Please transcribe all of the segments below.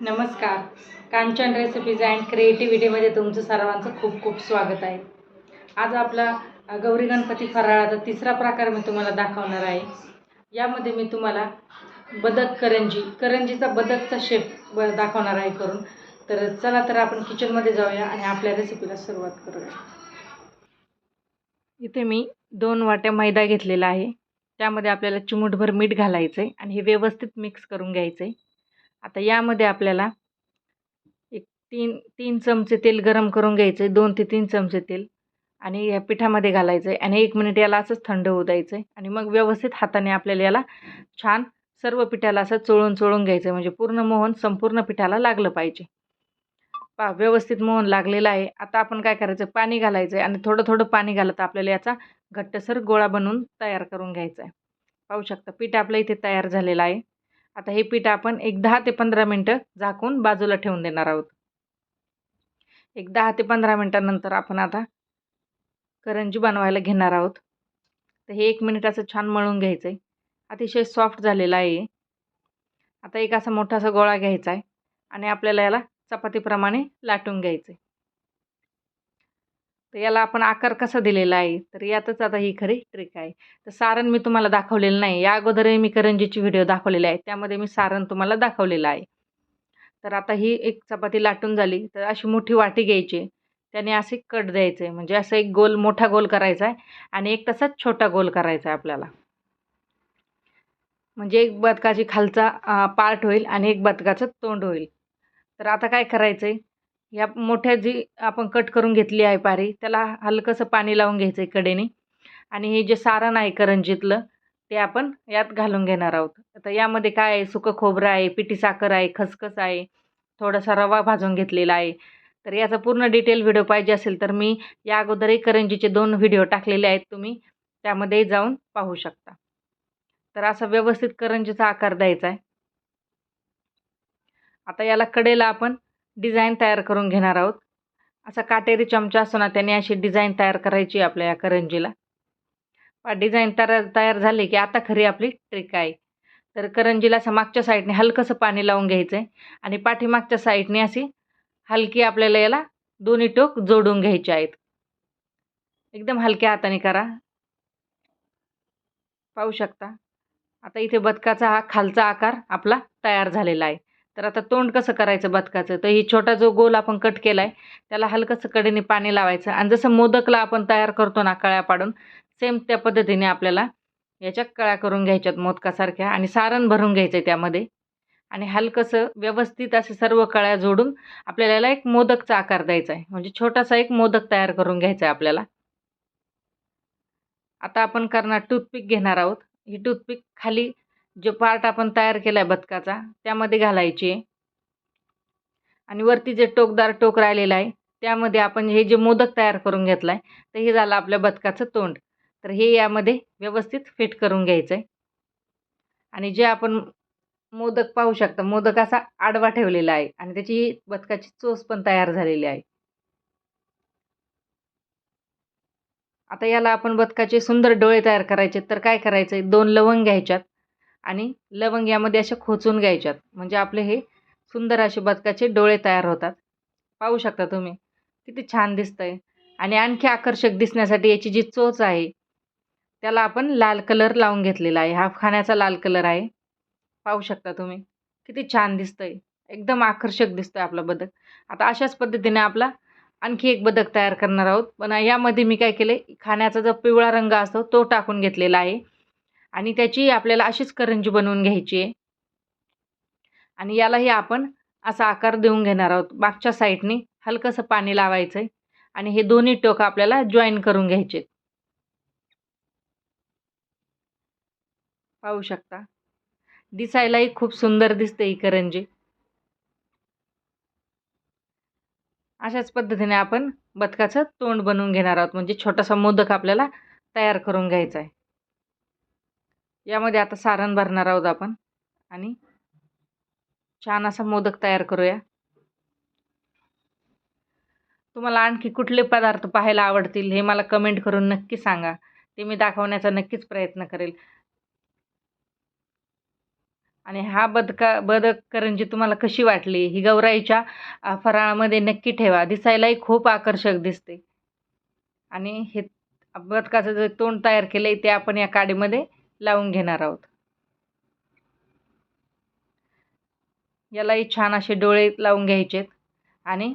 नमस्कार. Kanchan recipes and क्रिएटिव्हिटीमध्ये तुमचं सर्वांचं खूप खूप स्वागत आहे. आज आपला गौरी गणपती फराळाचा तिसरा प्रकार मी तुम्हाला दाखवणार आहे. यामध्ये मी तुम्हाला बदक करंजी करंजीचा बदकचा शेप ब दाखवणार आहे करून. तर चला तर आपण किचनमध्ये जाऊया आणि आपल्या रेसिपीला सुरुवात करूया. इथे मी दोन वाट्या मैदा घेतलेला आहे. त्यामध्ये आपल्याला चिमूटभर मीठ घालायचं आहे आणि हे व्यवस्थित मिक्स करून घ्यायचं आहे आता यामध्ये आपल्याला एक तीन तीन चमचे तेल गरम करून घ्यायचं आहे दोन ते तीन चमचे तेल आणि या पिठामध्ये घालायचं आहे आणि एक मिनिट याला असंच थंड होऊ द्यायचं आहे आणि मग व्यवस्थित हाताने आपल्याला याला छान सर्व पिठाला असं चोळून चोळून घ्यायचं आहे म्हणजे पूर्ण मोहन संपूर्ण पिठाला लागलं पाहिजे. पा व्यवस्थित मोहन लागलेलं आहे. आता आपण काय करायचं पाणी घालायचं आहे आणि थोडं थोडं पाणी घालत आपल्याला याचा घट्टसर गोळा बनवून तयार करून घ्यायचा आहे पाहू शकता पीठ आपलं इथे तयार झालेलं आहे. आता हे पीठ आपण एक दहा ते पंधरा मिनटं झाकून बाजूला ठेवून देणार आहोत. एक दहा ते पंधरा मिनटानंतर आपण आता करंजी बनवायला घेणार आहोत. तर हे एक मिनिट असं छान मळून घ्यायचं आहे अतिशय सॉफ्ट झालेलं आहे आता एक असा मोठासा गोळा घ्यायचा आहे आणि आपल्याला याला चपातीप्रमाणे लाटून घ्यायचं आहे तर याला आपण आकार कसा दिलेला आहे? तर यातच आता ही खरी ट्रिक आहे. तर सारण मी तुम्हाला दाखवलेलं नाही. या अगोदरही मी करंजीची व्हिडिओ दाखवलेले आहे. त्यामध्ये मी सारण तुम्हाला दाखवलेलं आहे. तर आता ही एक चपाती लाटून झाली. तर अशी मोठी वाटी घ्यायची. त्याने असे कट द्यायचे. म्हणजे असं एक गोल मोठा गोल करायचा आहे आणि एक तसाच छोटा गोल करायचा आहे आपल्याला. म्हणजे एक बदकाची खालचा पार्ट होईल आणि एक बदकाचं तोंड होईल. तर आता काय करायचं आहे या मोठ्या जी आपण कट करून घेतली आहे पारी त्याला हलकंसं पाणी लावून घ्यायचं आहे कडेने. आणि हे जे सारण आहे करंजीतलं ते आपण यात घालून घेणार आहोत. आता यामध्ये काय आहे? सुकं खोबरं आहे पिठी साखर आहे खसखस आहे थोडासा रवा भाजून घेतलेला आहे. तर याचा पूर्ण डिटेल व्हिडिओ पाहिजे असेल तर मी या अगोदरही करंजीचे दोन व्हिडिओ टाकलेले आहेत तुम्ही त्यामध्ये जाऊन पाहू शकता. तर असा व्यवस्थित करंजीचा आकार द्यायचा आहे. आता याला कडेला आपण डिझाईन तयार करून घेणार आहोत. असा काटेरी चमचा असतो ना त्याने अशी डिझाईन तयार करायची आपल्या या करंजीला. डिझाईन तयार तयार झाली की आता खरी आपली ट्रिक आहे. तर करंजीला असं मागच्या साईडने हलकंसं पाणी लावून घ्यायचं आहे आणि पाठीमागच्या साईडने अशी हलकी आपल्याला याला दोन्ही टोक जोडून घ्यायचे आहेत. एकदम हलक्या हाताने करा. पाहू शकता. आता इथे बदकाचा हा खालचा आकार आपला तयार झालेला आहे. तर आता तोंड कसं करायचं बदकाचं? तर ही छोटा जो गोल आपण कट केला आहे त्याला हलकंसं कडेने पाणी लावायचं आणि जसं मोदकला आपण तयार करतो ना कळ्या पाडून सेम त्या पद्धतीने आपल्याला याच्या कळ्या करून घ्यायच्यात मोदकासारख्या आणि सारण भरून घ्यायचं आहे त्यामध्ये. आणि हलकंसं व्यवस्थित असे सर्व कळ्या जोडून आपल्याला एक मोदकचा आकार द्यायचा आहे म्हणजे छोटासा एक मोदक तयार करून घ्यायचा आहे आपल्याला. आता आपण करणार टूथपिक घेणार आहोत. ही टूथपिक खाली जो पार्ट आपण तयार केला आहे बदकाचा त्यामध्ये घालायचे. आणि वरती जे टोकदार टोक राहिलेलं आहे त्यामध्ये आपण हे जे मोदक तयार करून घेतला आहे तर हे झालं आपल्या बदकाचं तोंड. तर हे यामध्ये व्यवस्थित फिट करून घ्यायचं आहे आणि जे आपण मोदक पाहू शकता मोदक असा आडवा ठेवलेला आहे आणि त्याची बदकाची चोच पण तयार झालेली आहे. आता याला आपण बदकाचे सुंदर डोळे तयार करायचे तर काय करायचं आहे दोन लवंग घ्यायच्यात. आणि लवंग यामध्ये अशा खोचून घ्यायच्यात. म्हणजे आपले हे सुंदर असे बदकाचे डोळे तयार होतात. पाहू शकता तुम्ही. किती छान दिसतं आहे आणि आणखी आकर्षक दिसण्यासाठी याची जी चोच आहे त्याला आपण लाल कलर लावून घेतलेला आहे. हा खाण्याचा लाल कलर आहे. पाहू शकता तुम्ही. किती छान दिसतं आहे एकदम आकर्षक दिसतं आहे आपलं बदक. आता अशाच पद्धतीने आपला आणखी एक बदक तयार करणार आहोत. पण यामध्ये मी काय केलं खाण्याचा जो पिवळा रंग असतो तो टाकून घेतलेला आहे. आणि त्याची आपल्याला अशीच करंजी बनवून घ्यायची आहे. आणि यालाही आपण असा आकार देऊन घेणार आहोत. मागच्या साईडने हलकंसं पाणी लावायचं आहे आणि हे दोन्ही टोक आपल्याला जॉईन करून घ्यायचे पाहू शकता. दिसायलाही खूप सुंदर दिसते ही करंजी. अशाच पद्धतीने आपण बदकाचं तोंड बनवून घेणार आहोत. म्हणजे छोटासा मोदक आपल्याला तयार करून घ्यायचा आहे. यामध्ये आता सारण भरणार आहोत आपण. आणि छान असा मोदक तयार करूया. तुम्हाला आणखी कुठले पदार्थ पाहायला आवडतील हे मला कमेंट करून नक्की सांगा. ते मी दाखवण्याचा नक्कीच प्रयत्न करेल. आणि हा बदका बदक करंजी तुम्हाला कशी वाटली? ही गौराईच्या फराळामध्ये नक्की ठेवा. दिसायलाही खूप आकर्षक दिसते. आणि हे बदकाचं जे तोंड तयार केलं आहे ते आपण या काडीमध्ये लावून घेणार आहोत. यालाही छान असे डोळे लावून घ्यायचेत आणि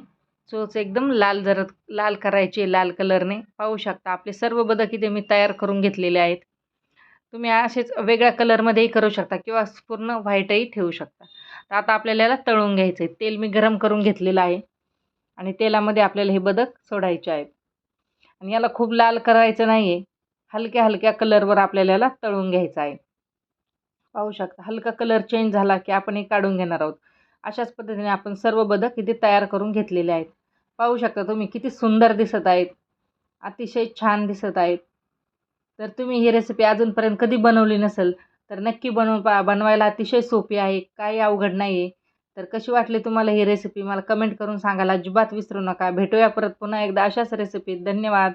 चोच एकदम लाल जरत लाल करायची लाल कलरने पाहू शकता आपले सर्व बदक इथे मी तयार करून घेतलेले आहेत. तुम्ही असेच वेगळ्या कलरमध्येही करू शकता किंवा पूर्ण व्हाईटही ठेवू शकता. तर आता आपल्याला याला तळून घ्यायचं आहे. तेल मी गरम करून घेतलेलं आहे आणि तेलामध्ये आपल्याला हे बदक सोडायचे आहेत. आणि याला खूप लाल करायचं नाही आहे हलक्या हलक्या कलरवर आपल्याला याला तळून घ्यायचं आहे. पाहू शकता हलका कलर चेंज झाला की आपण हे काढून घेणार आहोत. अशाच पद्धतीने आपण सर्व बदक इथे तयार करून घेतलेले आहेत. पाहू शकता तुम्ही किती सुंदर दिसत आहेत. अतिशय छान दिसत आहेत. तर तुम्ही ही रेसिपी अजूनपर्यंत कधी बनवली नसेल तर नक्की बनवून पा बनवायला अतिशय सोपी आहे काही अवघड नाही आहे तर कशी वाटली तुम्हाला ही रेसिपी मला कमेंट करून सांगायला अजिबात विसरू नका. भेटूया परत पुन्हा एकदा अशाच रेसिपीत धन्यवाद.